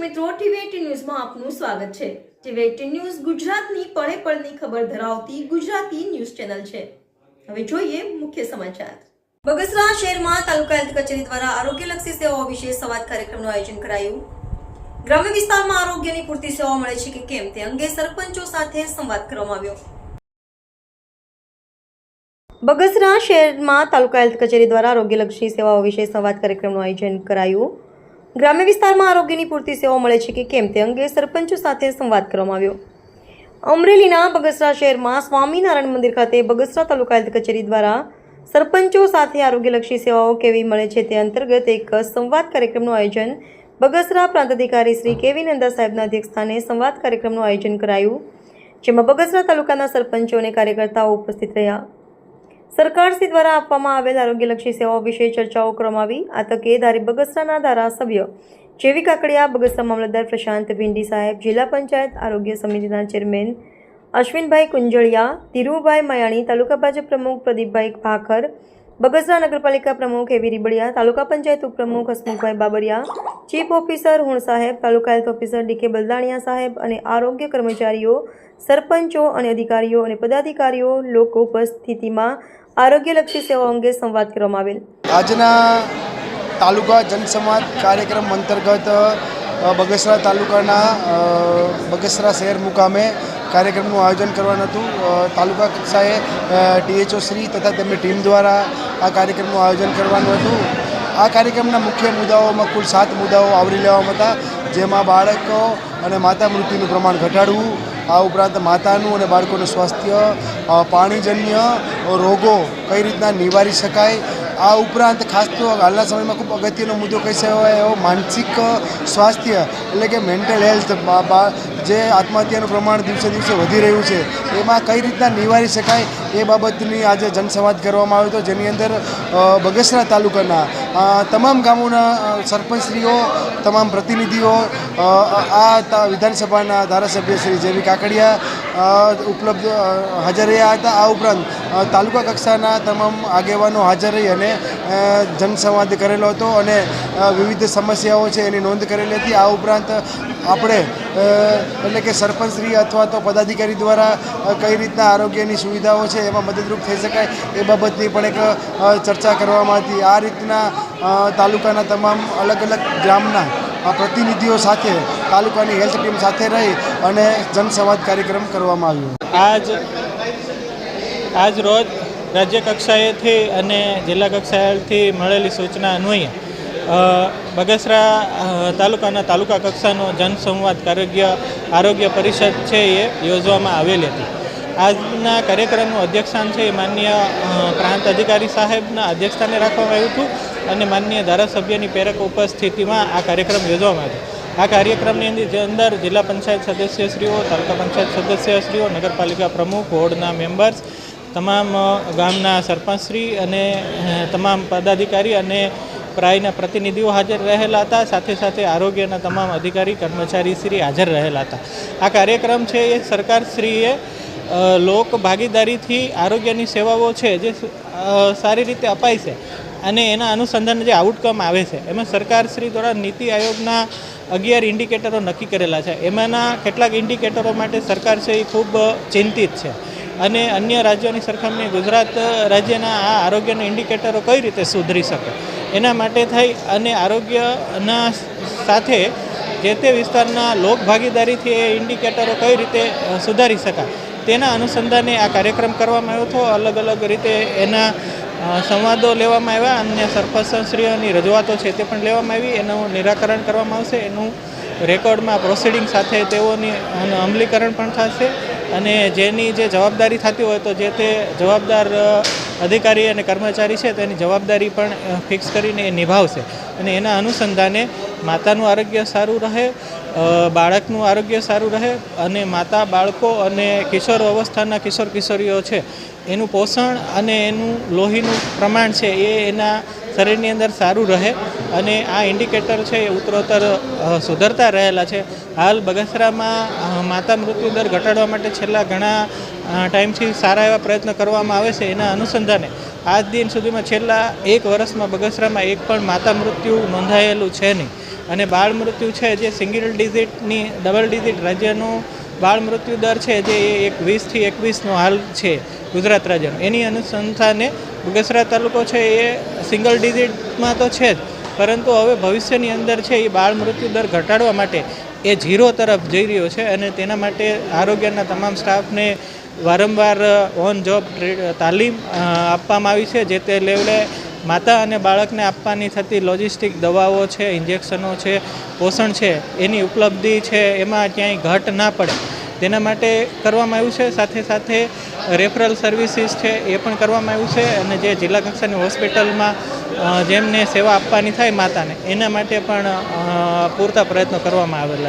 મિત્રો, ટીવી ન્યૂઝમાં આપનું સ્વાગત છે. ટીવી ન્યૂઝ ગુજરાતની પળે પળની ખબર ધરાવતી ગુજરાતી ન્યૂઝ ચેનલ છે. હવે જોઈએ મુખ્ય સમાચાર. બગસરા શહેરમાં તાલુકા હેલ્થ કચેરી દ્વારા આરોગ્યલક્ષી સેવાઓ વિશે સંવાદ કાર્યક્રમનું આયોજન કરાયું. ગ્રામ્ય વિસ્તારમાં આરોગ્યની પૂરતી સેવા મળે છે કે કેમ તે અંગે સરપંચો સાથે સંવાદ કરવામાં આવ્યો. બગસરા શહેરમાં તાલુકા હેલ્થ કચેરી દ્વારા આરોગ્યલક્ષી સેવાઓ વિશે સંવાદ કાર્યક્રમનું આયોજન કરાયું. ગ્રામ્ય વિસ્તારમાં આરોગ્યની પૂરતી સેવાઓ મળે છે કે કેમ તે અંગે સરપંચો સાથે સંવાદ કરવામાં આવ્યો. અમરેલીના બગસરા શહેરમાં સ્વામિનારાયણ મંદિર ખાતે બગસરા તાલુકા હેલ્થ કચેરી દ્વારા સરપંચો સાથે આરોગ્યલક્ષી સેવાઓ કેવી મળે છે તે અંતર્ગત એક સંવાદ કાર્યક્રમનું આયોજન બગસરા પ્રાંત અધિકારી શ્રી કેવી નંદા સાહેબના અધ્યક્ષસ્થાને સંવાદ કાર્યક્રમનું આયોજન કરાયું, જેમાં બગસરા તાલુકાના સરપંચો અને કાર્યકર્તાઓ ઉપસ્થિત રહ્યા. સરકારશ્રી દ્વારા આપવામાં આવેલ આરોગ્યલક્ષી સેવાઓ વિશે ચર્ચાઓ કરવામાં આ તકે ધારી બગસરાના ધારાસભ્ય જેવી કાકડિયા બગસરા મામલતદાર પ્રશાંત ભીંડી સાહેબ, જિલ્લા પંચાયત આરોગ્ય સમિતિના ચેરમેન અશ્વિનભાઈ કુંજળિયા, ધીરુભાઈ મયાણી, તાલુકા ભાજપ પ્રમુખ પ્રદીપભાઈ ભાખર બગસરા નગરપાલિકા પ્રમુખ એવી રીબડિયા, તાલુકા પંચાયત ઉપપ્રમુખ હસમુખભાઈ બાબરિયા, ચીફ ઓફિસર હુણ સાહેબ, તાલુકા health officer D K Baldaniya સાહેબ અને આરોગ્ય કર્મચારીઓ, સરપંચો અને અધિકારીઓ અને પદાધિકારીઓ લોકો ઉપસ્થિતિમાં આરોગ્યલક્ષી સેવાઓ અંગે સંવાદ કરવામાં આવેલ. આજના તાલુકા જનસંવાદ કાર્યક્રમ અંતર્ગત બગસરા તાલુકાના બગસરા શહેર મુકામે કાર્યક્રમનું આયોજન કરવાનું હતું. તાલુકા કક્ષાએ ટીએચઓ શ્રી તથા તેમની ટીમ દ્વારા આ કાર્યક્રમનું આયોજન કરવાનું હતું. આ કાર્યક્રમના મુખ્ય મુદ્દાઓમાં કુલ સાત મુદ્દાઓ આવરી લેવામાં હતા, જેમાં બાળકો અને માતા મૃત્યુનું પ્રમાણ ઘટાડવું, આ ઉપરાંત માતાનું અને બાળકોનું સ્વાસ્થ્ય પાણીજન્ય રોગો કઈ રીતના નિવારી શકાય આ ઉપરાંત ખાસ તો હાલના સમયમાં ખૂબ અગત્યનો મુદ્દો કહી શકાય એવો માનસિક સ્વાસ્થ્ય એટલે કે મેન્ટલ હેલ્થ જે આત્મહત્યાનું પ્રમાણ દિવસે દિવસે વધી રહ્યું છે, એમાં કઈ રીતના નિવારી શકાય એ બાબતની આજે જનસંવાદ કરવામાં આવ્યો હતો, જેની અંદર બગસરા તાલુકાના તમામ ગામોના સરપંચશ્રીઓ, તમામ પ્રતિનિધિઓ આ વિધાનસભાના ધારાસભ્ય શ્રી જેવી કાકડિયા ઉપલબ્ધ હાજર રહ્યા હતા. આ ઉપરાંત તાલુકા કક્ષાના તમામ આગેવાનો હાજર રહી અને જનસંવાદ કરેલો હતો અને વિવિધ સમસ્યાઓ છે એની નોંધ કરેલી હતી. આ ઉપરાંત આપણે એટલે કે સરપંચશ્રી અથવા તો પદાધિકારી દ્વારા કઈ રીતના આરોગ્યની સુવિધાઓ છે એમાં મદદરૂપ થઈ શકાય એ બાબતની પણ એક ચર્ચા કરવામાં હતી. આ રીતના તાલુકાના તમામ અલગ અલગ ગ્રામના પ્રતિનિધિઓ સાથે, તાલુકાની હેલ્થ ટીમ સાથે રહી અને જનસંવાદ કાર્યક્રમ કરવામાં આવ્યો. આજ આજ રોજ રાજ્ય કક્ષાએથી અને જિલ્લા કક્ષાએથી મળેલી સૂચના અન્વયે બગસરા તાલુકાના તાલુકા કક્ષાનો જનસંવાદ આરોગ્ય આરોગ્ય પરિષદ છે એ યોજવામાં આવેલી હતી. આજના કાર્યક્રમનું અધ્યક્ષસ્થાન છે એ માનનીય અ, પ્રાંત અધિકારી સાહેબના અધ્યક્ષસ્થાને રાખવામાં આવ્યું હતું અને માનનીય ધારાસભ્યની પ્રેરક ઉપસ્થિતિમાં આ કાર્યક્રમ યોજવામાં આવ્યો. આ કાર્યક્રમની અંદર અંદર જિલ્લા પંચાયત સદસ્યશ્રીઓ તાલુકા પંચાયત સદસ્યશ્રીઓ નગરપાલિકા પ્રમુખ વોર્ડના મેમ્બર્સ તમામ ગામના સરપંચશ્રી અને તમામ પદાધિકારી અને પ્રાયના પ્રતિનિધિઓ હાજર રહેલા હતા. સાથે સાથે આરોગ્યના તમામ અધિકારી કર્મચારીશ્રી હાજર રહેલા હતા. આ કાર્યક્રમ છે એ સરકારશ્રીએ લોક ભાગીદારીથી આરોગ્યની સેવાઓ છે જે સારી રીતે અપાય છે અને એના અનુસંધાને જે આઉટકમ આવે છે, એમાં સરકારશ્રી દ્વારા નીતિ આયોગના અગિયાર ઇન્ડિકેટરો નક્કી કરેલા છે. એમાંના કેટલાક ઇન્ડિકેટરો માટે સરકાર છે એ ખૂબ ચિંતિત છે અને અન્ય રાજ્યોની સરખામણીએ ગુજરાત રાજ્યના આ આરોગ્યના ઇન્ડિકેટરો કઈ રીતે સુધરી શકે? એના માટે થઈ અને આરોગ્યના સાથે જે તે વિસ્તારના લોક ભાગીદારીથી એ ઇન્ડિકેટરો કઈ રીતે સુધારી શકાય તેના અનુસંધાને આ કાર્યક્રમ કરવામાં આવ્યો હતો. અલગ અલગ રીતે એના સંવાદો લેવામાં આવ્યા. અને સરપંચશ્રીઓની રજૂઆતો છે તે પણ લેવામાં આવી. એનું નિરાકરણ કરવામાં આવશે. એનું રેકોર્ડમાં પ્રોસિડિંગ સાથે તેઓની અમલીકરણ પણ થશે. અને જેની જે જવાબદારી થતી હોય તો જે તે જવાબદાર અધિકારી અને કર્મચારી છે તેની જવાબદારી પણ ફિક્સ કરીને એ નિભાવશે. અને એના અનુસંધાને માતાનું આરોગ્ય સારું રહે બાળકનું આરોગ્ય સારું રહે અને માતા, બાળકો અને કિશોર અવસ્થાના કિશોર કિશોરીઓ છે, એનું પોષણ અને એનું લોહીનું પ્રમાણ છે એ એના શરીરની અંદર સારું રહે. અને આ ઇન્ડિકેટર છે એ ઉત્તરોત્તર સુધરતા રહેલા છે. હાલ બગસરામાં માતા મૃત્યુ દર ઘટાડવા માટે છેલ્લા ઘણા ટાઈમથી સારા એવા પ્રયત્ન કરવામાં આવે છે એના અનુસંધાને આજ દિન સુધીમાં છેલ્લા એક વર્ષમાં બગસરામાં એક પણ માતા મૃત્યુ નોંધાયેલું છે નહીં. અને બાળ મૃત્યુ છે જે સિંગલ ડિઝિટની ડબલ ડિઝિટ રાજ્યનું બાળ મૃત્યુ દર છે જે એક વીસથી એકવીસનો હાલ છે, ગુજરાત રાજ્યનો. એની અનુસંધાને બગસરા તાલુકો છે એ સિંગલ ડિઝિટમાં તો છે જ. પરંતુ હવે ભવિષ્યની અંદર છે એ બાળ મૃત્યુ દર ઘટાડવા માટે એ ઝીરો તરફ જઈ રહ્યો છે અને તેના માટે આરોગ્યના તમામ સ્ટાફને વારંવાર ઓન જોબ તાલીમ આપવામાં આવી છે, જે તે લેવલે માતા અને બાળકને આપવાની થતી લોજિસ્ટિક દવાઓ છે, ઇન્જેક્શનો છે, પોષણ છે, એની ઉપલબ્ધિ છે, એમાં ક્યાંય ઘટ ના પડે. તેના માટે કરવામાં આવ્યું છે. સાથે સાથે રેફરલ સર્વિસીસ છે એ પણ કરવામાં આવ્યું છે અને જે જિલ્લા કક્ષાની હોસ્પિટલમાં જેમને સેવા આપવાની થાય માતાને, એના માટે પણ પૂરતા પ્રયત્નો કરવામાં આવેલા